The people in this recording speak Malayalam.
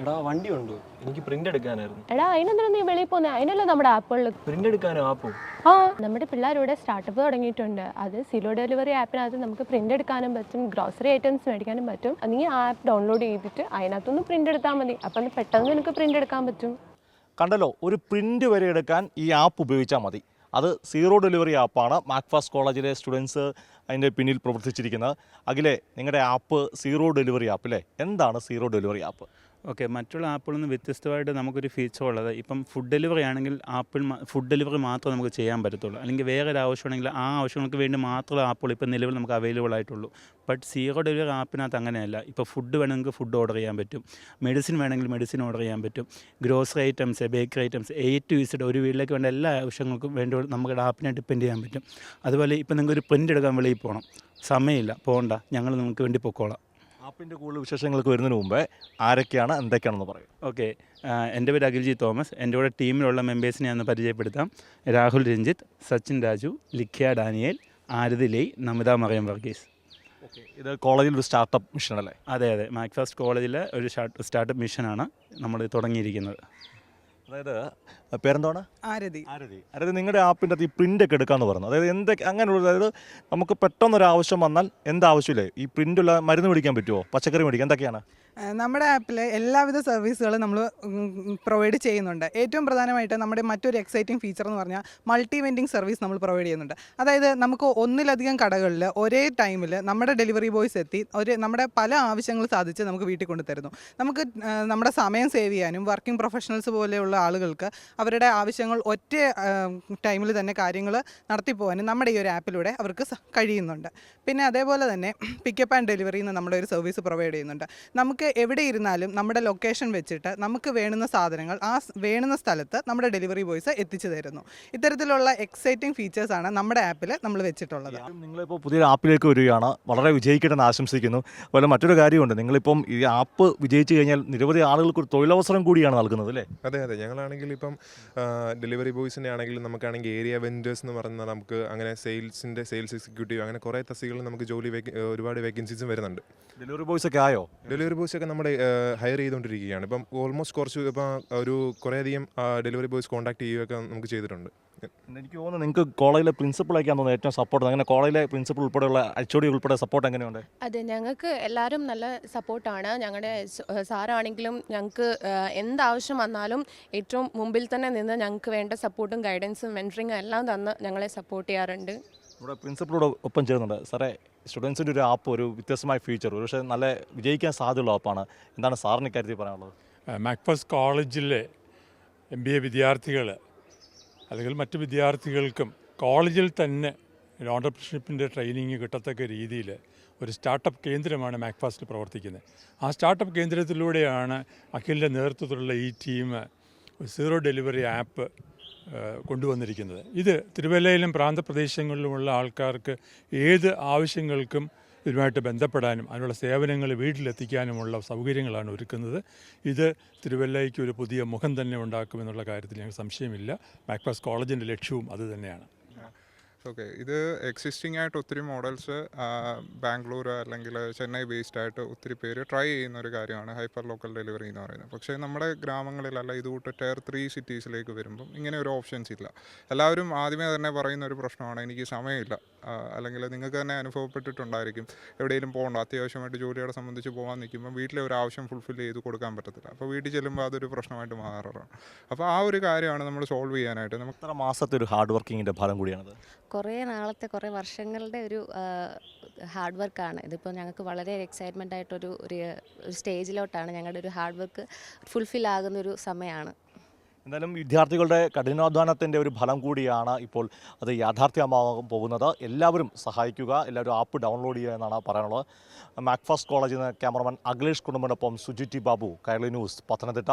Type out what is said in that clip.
എടാ വണ്ടി ഉണ്ടോ എനിക്ക് പ്രിന്റ് എടുക്കാനായിരുന്നു. എടാ അതിനെന്തിനാ നീ വെളിയിൽ പോകുന്നത് അതിനല്ലേ നമ്മുടെ ആപ്പുകളിൽ പ്രിന്റ് എടുക്കാനോ ആപ്പോ. ആ നമ്മുടെ പിള്ളേരുടെ സ്റ്റാർട്ടപ്പ് തുടങ്ങിയിട്ടുണ്ട്. അത് സിലോ ഡെലിവറി ആപ്പിനകത്ത് നമുക്ക് പ്രിന്റ് എടുക്കാനും പറ്റും. ഗ്രോസറി ഐറ്റംസ് മേടിക്കാനും പറ്റും. നീ ആ ആപ്പ് ഡൗൺലോഡ് ചെയ്തിട്ട് അതിനകത്തൊന്ന് പ്രിന്റ് എടുത്താൽ മതി. അപ്പം പെട്ടെന്ന് നിനക്ക് പ്രിന്റ് എടുക്കാൻ പറ്റും. കണ്ടല്ലോ ഒരു പ്രിന്റ് വരെ എടുക്കാൻ ഈ ആപ്പ് ഉപയോഗിച്ചാൽ മതി. അത് സീറോ ഡെലിവറി ആപ്പാണ് മാക്ഫാസ് കോളേജിലെ സ്റ്റുഡൻസ് അതിന്റെ പിന്നിൽ പ്രവർത്തിച്ചിരിക്കുന്നത്. അഖിലെ നിങ്ങളുടെ ആപ്പ് സീറോ ഡെലിവറി ആപ്പ് അല്ലേ എന്താണ് സീറോ ഡെലിവറി ആപ്പ് ഓക്കെ മറ്റുള്ള ആപ്പുകളിൽ നിന്ന് വ്യത്യസ്തമായിട്ട് നമുക്കൊരു ഫീച്ചർ ഉള്ളത്. ഇപ്പം ഫുഡ് ഡെലിവറി ആണെങ്കിൽ ആപ്പിൾ ഫുഡ് ഡെലിവറി മാത്രമേ നമുക്ക് ചെയ്യാൻ പറ്റത്തുള്ളൂ. അല്ലെങ്കിൽ വേറെ ഒരു ആവശ്യമാണെങ്കിൽ ആ ആവശ്യങ്ങൾക്ക് വേണ്ടി മാത്രമേ ആപ്പുകൾ ഇപ്പം നിലവിൽ നമുക്ക് അവൈലബിൾ ആയിട്ടുള്ളൂ. ബട്ട് സീറോ ഡെലിവറി ആപ്പിനകത്ത് അങ്ങനെയല്ല. ഇപ്പോൾ ഫുഡ് വേണമെങ്കിൽ ഫുഡ് ഓർഡർ ചെയ്യാൻ പറ്റും. മെഡിസിൻ വേണമെങ്കിൽ മെഡിസിൻ ഓർഡർ ചെയ്യാൻ പറ്റും. Grocery items bakery items A to Z ഒരു വീട്ടിലേക്ക് വേണ്ട എല്ലാ ആവശ്യങ്ങൾക്കും വേണ്ടി നമ്മുടെ ആപ്പിനെ ഡിപ്പെൻഡ് ചെയ്യാൻ പറ്റും. അതുപോലെ ഇപ്പം നിങ്ങൾക്ക് ഒരു പ്രിന്റ് എടുക്കാൻ വെളിയിൽ പോകണം. സമയമില്ല. പോകണ്ട. ഞങ്ങൾ നിങ്ങൾക്ക് വേണ്ടി പൊക്കോളാം. ആപ്പിന്റെ കൂടുതൽ വിശേഷങ്ങൾക്ക് വരുന്നതിന് മുമ്പേ ആരൊക്കെയാണ് എന്തൊക്കെയാണെന്ന് പറയും. ഓക്കെ. എന്റെ പേര് അഖിൽജി തോമസ്. എന്റെ കൂടെ ടീമിലുള്ള മെമ്പേഴ്സിനെ ഒന്ന് പരിചയപ്പെടുത്താം. രാഹുൽ രഞ്ജിത്ത് സച്ചിൻ രാജു ലിഖ്യ ഡാനിയേൽ ആരതി ലേ നമിത മറിയം വർഗീസ്. ഓക്കെ. ഇത് കോളേജിൽ ഒരു സ്റ്റാർട്ടപ്പ് മിഷൻ അല്ലേ? അതെ അതെ. മാക്ഫാസ്റ്റ് കോളേജിലെ ഒരു സ്റ്റാർട്ടപ്പ് മിഷനാണ് നമ്മൾ തുടങ്ങിയിരിക്കുന്നത്. അതായത് പേരെന്താണ്? ആരതി. ആരതി. ആരതി നിങ്ങളുടെ ആപ്പിന്റെ അകത്ത് ഈ പ്രിന്റ് ഒക്കെ എടുക്കാമെന്ന് പറഞ്ഞു. അതായത് എന്തൊക്കെ അങ്ങനെയുള്ള അതായത് നമുക്ക് പെട്ടെന്നൊരു ആവശ്യം വന്നാൽ എന്താവശ്യമില്ലേ? ഈ പ്രിന്റുള്ള മരുന്ന് മേടിക്കാൻ പറ്റുമോ പച്ചക്കറി മേടിക്കാൻ? എന്തൊക്കെയാണ്? നമ്മുടെ ആപ്പിൽ എല്ലാവിധ സർവീസുകളും നമ്മൾ പ്രൊവൈഡ് ചെയ്യുന്നുണ്ട്. ഏറ്റവും പ്രധാനമായിട്ട് നമ്മുടെ മറ്റൊരു എക്സൈറ്റിംഗ് ഫീച്ചർ എന്ന് പറഞ്ഞാൽ മൾട്ടി വെൻഡിങ് സർവീസ് നമ്മൾ പ്രൊവൈഡ് ചെയ്യുന്നുണ്ട്. അതായത് നമുക്ക് ഒന്നിലധികം കടകളിൽ ഒരേ ടൈമിൽ നമ്മുടെ ഡെലിവറി ബോയ്സ് എത്തി ഒരു നമ്മുടെ പല ആവശ്യങ്ങൾ സാധിച്ച് നമുക്ക് വീട്ടിൽ കൊണ്ടു തരുന്നു. നമുക്ക് നമ്മുടെ സമയം സേവ് ചെയ്യാനും വർക്കിംഗ് പ്രൊഫഷണൽസ് പോലെയുള്ള ആളുകൾക്ക് അവരുടെ ആവശ്യങ്ങൾ ഒറ്റ ടൈമിൽ തന്നെ കാര്യങ്ങൾ നടത്തിപ്പോകാനും നമ്മുടെ ഈ ഒരു ആപ്പിലൂടെ അവർക്ക് കഴിയുന്നുണ്ട്. പിന്നെ അതേപോലെ തന്നെ പിക്കപ്പ് ആൻഡ് ഡെലിവറി എന്ന് നമ്മുടെ ഒരു സർവീസ് പ്രൊവൈഡ് ചെയ്യുന്നുണ്ട്. നമുക്ക് എവിടെ ഇരുന്നാലും നമ്മുടെ ലൊക്കേഷൻ വെച്ചിട്ട് നമുക്ക് വേണുന്ന സാധനങ്ങൾ ആ വേണുന്ന വേണ്ടുന്ന സ്ഥലത്ത് നമ്മുടെ ഡെലിവറി ബോയ്സ് എത്തിച്ചു തരുന്നു. ഇത്തരത്തിലുള്ള എക്സൈറ്റിംഗ് ഫീച്ചേഴ്സ് ആണ് നമ്മുടെ ആപ്പിൽ നമ്മൾ വെച്ചിട്ടുള്ളത്. നിങ്ങളിപ്പോൾ പുതിയൊരു ആപ്പിലേക്ക് വരികയാണ്. വളരെ വിജയിക്കട്ടെ എന്ന് ആശംസിക്കുന്നു. അതുപോലെ മറ്റൊരു കാര്യമുണ്ട്. നിങ്ങളിപ്പം ഈ ആപ്പ് വിജയിച്ചു കഴിഞ്ഞാൽ നിരവധി ആളുകൾക്ക് ഒരു തൊഴിലവസരം കൂടിയാണ് നൽകുന്നത് അല്ലേ? അതെ അതെ. ഞങ്ങളാണെങ്കിൽ ഇപ്പം ഡെലിവറി ബോയ്സിന്റെ ആണെങ്കിലും നമുക്കാണെങ്കിൽ ഏരിയ വെൻഡേഴ്സ് എന്ന് പറയുന്ന നമുക്ക് അങ്ങനെ സെയിൽസിന്റെ സെയിൽസ് എക്സിക്യൂട്ടീവ് അങ്ങനെ കുറേ തസ്തികളിൽ നമുക്ക് ജോലി ഒരുപാട് വേക്കൻസീസും വരുന്നുണ്ട്. ഡെലിവറി ബോയ്സ് ഒക്കെ ആയോ? ഡെലിവറി ബോയ്സ് ഒക്കെ നമ്മൾ ഹയർ ചെയ്തുകൊണ്ടിരിക്കുകയാണ്. ഇപ്പം ഓൾമോസ്റ്റ് കുറച്ച് ഇപ്പം ഒരു കുറേയധികം ഡെലിവറി ബോയ്സ് കോൺടാക്ട് ചെയ്യുകയൊക്കെ നമുക്ക് ചെയ്തിട്ടുണ്ട്. എനിക്ക് തോന്നുന്നു നിങ്ങൾക്ക് കോളേജിലെ പ്രിൻസിപ്പളൊക്കെയാണ് തോന്നുന്നത് ഏറ്റവും സപ്പോർട്ട് അങ്ങനെ കോളേജിലെ പ്രിൻസിപ്പൾ ഉൾപ്പെടെയുള്ള എച്ച് ഒ ഡി ഉൾപ്പെടെ സപ്പോർട്ട് എങ്ങനെയുണ്ട്? അതെ ഞങ്ങൾക്ക് എല്ലാവരും നല്ല സപ്പോർട്ടാണ് ഞങ്ങളുടെ സാറാണെങ്കിലും ഞങ്ങൾക്ക് എന്താവശ്യം വന്നാലും ഏറ്റവും മുമ്പിൽ തന്നെ നിന്ന് ഞങ്ങൾക്ക് വേണ്ട സപ്പോർട്ടും ഗൈഡൻസും മെന്ററിങ്ങും എല്ലാം തന്ന് ഞങ്ങളെ സപ്പോർട്ട് ചെയ്യാറുണ്ട്. ഇവിടെ പ്രിൻസിപ്പളോട് ഒപ്പം ചേരുന്നുണ്ട്. സാറേ സ്റ്റുഡൻസിന്റെ ഒരു ആപ്പ് ഒരു വ്യത്യസ്തമായ ഫീച്ചർ ഒരു പക്ഷേ നല്ല വിജയിക്കാൻ സാധ്യതയുള്ള ആപ്പാണ്. എന്താണ് സാറിന് ഇക്കാര്യത്തിൽ പറയാനുള്ളത്? മാക്ഫസ് കോളേജിലെ എം ബി എ വിദ്യാർത്ഥികൾ അല്ലെങ്കിൽ മറ്റ് വിദ്യാർത്ഥികൾക്കും കോളേജിൽ തന്നെ ഓണ്ടർപ്രണർഷിപ്പിന്റെ ട്രെയിനിങ് കിട്ടത്തക്ക രീതിയിൽ ഒരു സ്റ്റാർട്ടപ്പ് കേന്ദ്രമാണ് മാക്ഫാസ്റ്റ് പ്രവർത്തിക്കുന്നത്. ആ സ്റ്റാർട്ടപ്പ് കേന്ദ്രത്തിലൂടെയാണ് അഖിലിന്റെ നേതൃത്വത്തിലുള്ള ഈ ടീം സീറോ ഡെലിവറി ആപ്പ് കൊണ്ടുവന്നിരിക്കുന്നത്. ഇത് തിരുവല്ലയിലും പ്രാന്തപ്രദേശങ്ങളിലുമുള്ള ആൾക്കാർക്ക് ഏത് ആവശ്യങ്ങൾക്കും ഇതുമായിട്ട് ബന്ധപ്പെടാനും അതിനുള്ള സേവനങ്ങൾ വീട്ടിലെത്തിക്കാനുമുള്ള സൗകര്യങ്ങളാണ് ഒരുക്കുന്നത്. ഇത് തിരുവല്ലയ്ക്ക് ഒരു പുതിയ മുഖം തന്നെ ഉണ്ടാക്കുമെന്നുള്ള കാര്യത്തിൽ ഞങ്ങൾക്ക് സംശയമില്ല. മാക്പാസ് കോളേജിന്റെ ലക്ഷ്യവും അത് തന്നെയാണ്. ഓക്കെ. ഇത് എക്സിസ്റ്റിംഗ് ആയിട്ട് ഒത്തിരി മോഡൽസ് ബാംഗ്ലൂർ അല്ലെങ്കിൽ ചെന്നൈ ബേസ്ഡ് ആയിട്ട് ഒത്തിരി പേര് ട്രൈ ചെയ്യുന്ന ഒരു കാര്യമാണ് ഹൈപ്പർ ലോക്കൽ ഡെലിവറി എന്ന് പറയുന്നത്. പക്ഷേ നമ്മുടെ ഗ്രാമങ്ങളിലല്ല ഇതുകൂട്ട് ടയർ ത്രീ സിറ്റീസിലേക്ക് വരുമ്പം ഇങ്ങനെ ഒരു ഓപ്ഷൻസ് ഇല്ല. എല്ലാവരും ആദ്യമേ തന്നെ പറയുന്ന ഒരു പ്രശ്നമാണ് എനിക്ക് സമയമില്ല. അല്ലെങ്കിൽ നിങ്ങൾക്ക് തന്നെ അനുഭവപ്പെട്ടിട്ടുണ്ടായിരിക്കും. എവിടെയെങ്കിലും പോകണ്ട. അത്യാവശ്യമായിട്ട് ജോലിയോടെ സംബന്ധിച്ച് പോകാൻ നിൽക്കുമ്പോൾ വീട്ടിലെ ഒരു ആവശ്യം ഫുൾഫിൽ ചെയ്ത് കൊടുക്കാൻ പറ്റത്തില്ല. അപ്പോൾ വീട്ടിൽ ചെല്ലുമ്പോൾ അതൊരു പ്രശ്നമായിട്ട് മാറാറാണ്. അപ്പോൾ ആ ഒരു കാര്യമാണ് നമ്മൾ സോൾവ് ചെയ്യാനായിട്ട് നമുക്ക് മാസത്തെ ഒരു ഹാർഡ് വർക്കിങ്ങിന്റെ ഫലം കൂടിയാണത്? കുറേ നാളത്തെ കുറേ വർഷങ്ങളുടെ ഒരു ഹാർഡ് വർക്കാണ്. ഇതിപ്പോൾ ഞങ്ങൾക്ക് വളരെ എക്സൈറ്റ്മെന്റ് ആയിട്ടൊരു ഒരു സ്റ്റേജിലോട്ടാണ് ഞങ്ങളുടെ ഒരു ഹാർഡ് വർക്ക് ഫുൾഫിൽ ആകുന്ന ഒരു സമയമാണ് എന്തായാലും വിദ്യാർത്ഥികളുടെ കഠിനാധ്വാനത്തിന്റെ ഒരു ഫലം കൂടിയാണ് ഇപ്പോൾ അത് യാഥാർത്ഥ്യമാകാൻ പോകുന്നത്. എല്ലാവരും സഹായിക്കുക എല്ലാവരും ആപ്പ് ഡൗൺലോഡ് ചെയ്യുക എന്നാണ് പറയാനുള്ളത്. മാക്ഫാസ് കോളേജിൽ നിന്ന് ക്യാമറമാൻ അഖിലേഷ് കുടുംബനൊപ്പം സുജിറ്റി ബാബു കൈരളി ന്യൂസ് പത്തനംതിട്ട.